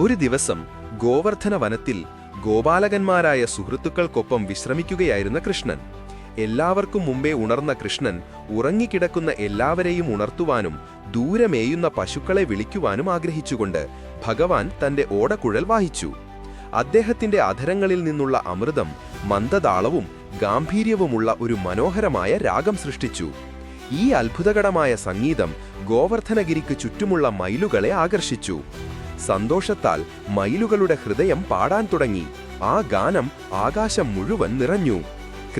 ഒരു ദിവസം ഗോവർദ്ധന വനത്തിൽ ഗോപാലകന്മാരായ സുഹൃത്തുക്കൾക്കൊപ്പം വിശ്രമിക്കുകയായിരുന്ന കൃഷ്ണൻ. എല്ലാവർക്കും മുമ്പേ ഉണർന്ന കൃഷ്ണൻ ഉറങ്ങിക്കിടക്കുന്ന എല്ലാവരെയും ഉണർത്തുവാനും ദൂരമേയുന്ന പശുക്കളെ വിളിക്കുവാനും ആഗ്രഹിച്ചുകൊണ്ട് ഭഗവാൻ തന്റെ ഓടക്കുഴൽ വാഹിച്ചു അദ്ദേഹത്തിന്റെ അധരങ്ങളിൽ നിന്നുള്ള അമൃതം മന്ദതാളവും ഗാംഭീര്യവുമുള്ള ഒരു മനോഹരമായ രാഗം സൃഷ്ടിച്ചു. ഈ അത്ഭുതകരമായ സംഗീതം ഗോവർദ്ധനഗിരിക്ക് ചുറ്റുമുള്ള മയിലുകളെ ആകർഷിച്ചു. സന്തോഷത്താൽ മയിലുകളുടെ ഹൃദയം പാടാൻ തുടങ്ങി. ആ ഗാനം ആകാശം മുഴുവൻ നിറഞ്ഞു.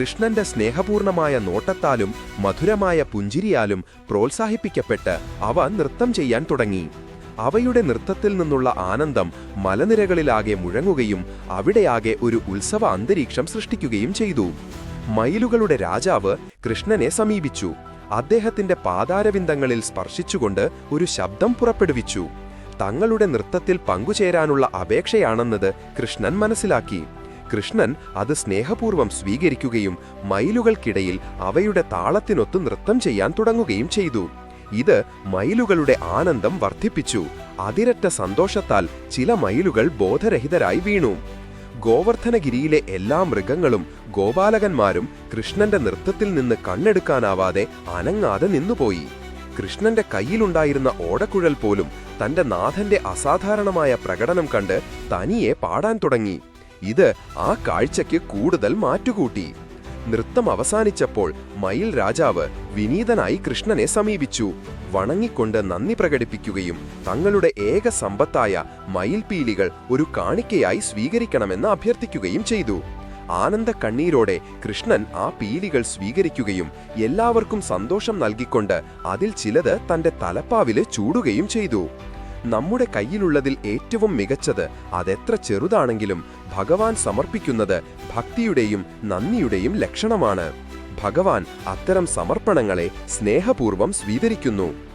കൃഷ്ണന്റെ സ്നേഹപൂർണമായ നോട്ടത്താലും മധുരമായ പുഞ്ചിരിയാലും പ്രോത്സാഹിപ്പിക്കപ്പെട്ട് അവ നൃത്തം ചെയ്യാൻ തുടങ്ങി. അവയുടെ നൃത്തത്തിൽ നിന്നുള്ള ആനന്ദം മലനിരകളിലാകെ മുഴങ്ങുകയും അവിടെയാകെ ഒരു ഉത്സവ അന്തരീക്ഷം സൃഷ്ടിക്കുകയും ചെയ്തു. മയിലുകളുടെ രാജാവ് കൃഷ്ണനെ സമീപിച്ചു. അദ്ദേഹത്തിന്റെ പാതാരവിന്ദങ്ങളിൽ സ്പർശിച്ചുകൊണ്ട് ഒരു ശബ്ദം പുറപ്പെടുവിച്ചു. തങ്ങളുടെ നൃത്തത്തിൽ പങ്കുചേരാനുള്ള അപേക്ഷയാണെന്നത് കൃഷ്ണൻ മനസ്സിലാക്കി. കൃഷ്ണൻ അത് സ്നേഹപൂർവം സ്വീകരിക്കുകയും മയിലുകൾക്കിടയിൽ അവയുടെ താളത്തിനൊത്ത് നൃത്തം ചെയ്യാൻ തുടങ്ങുകയും ചെയ്തു. ഇത് മയിലുകളുടെ ആനന്ദം വർദ്ധിപ്പിച്ചു. അതിരറ്റ സന്തോഷത്താൽ ചില മയിലുകൾ ബോധരഹിതരായി വീണു. ഗോവർദ്ധനഗിരിയിലെ എല്ലാ മൃഗങ്ങളും ഗോപാലകന്മാരും കൃഷ്ണന്റെ നൃത്തത്തിൽ നിന്ന് കണ്ണെടുക്കാനാവാതെ അനങ്ങാതെ നിന്നുപോയി. കൃഷ്ണന്റെ കയ്യിലുണ്ടായിരുന്ന ഓടക്കുഴൽ പോലും തന്റെ നാഥന്റെ അസാധാരണമായ പ്രകടനം കണ്ട് തനിയെ പാടാൻ തുടങ്ങി. ഇത് ആ കാഴ്ചയ്ക്ക് കൂടുതൽ മാറ്റുകൂട്ടി. നൃത്തം അവസാനിച്ചപ്പോൾ മയിൽ രാജാവ് വിനീതനായി കൃഷ്ണനെ സമീപിച്ചു. വണങ്ങിക്കൊണ്ട് നന്ദി പ്രകടിപ്പിക്കുകയും തങ്ങളുടെ ഏക സമ്പത്തായ മയിൽപീലികൾ ഒരു കാണിക്കയായി സ്വീകരിക്കണമെന്ന് അഭ്യർത്ഥിക്കുകയും ചെയ്തു. ആനന്ദ കണ്ണീരോടെ കൃഷ്ണൻ ആ പീലികൾ സ്വീകരിക്കുകയും എല്ലാവർക്കും സന്തോഷം നൽകിക്കൊണ്ട് അതിൽ ചിലത് തന്റെ തലപ്പാവിൽ ചൂടുകയും ചെയ്തു. നമ്മുടെ കയ്യിലുള്ളതിൽ ഏറ്റവും മികച്ചത് അതെത്ര ചെറുതാണെങ്കിലും ഭഗവാൻ സമർപ്പിക്കുന്നത് ഭക്തിയുടെയും നന്ദിയുടെയും ലക്ഷണമാണ്. ഭഗവാൻ അത്തരം സമർപ്പണങ്ങളെ സ്നേഹപൂർവം സ്വീകരിക്കുന്നു.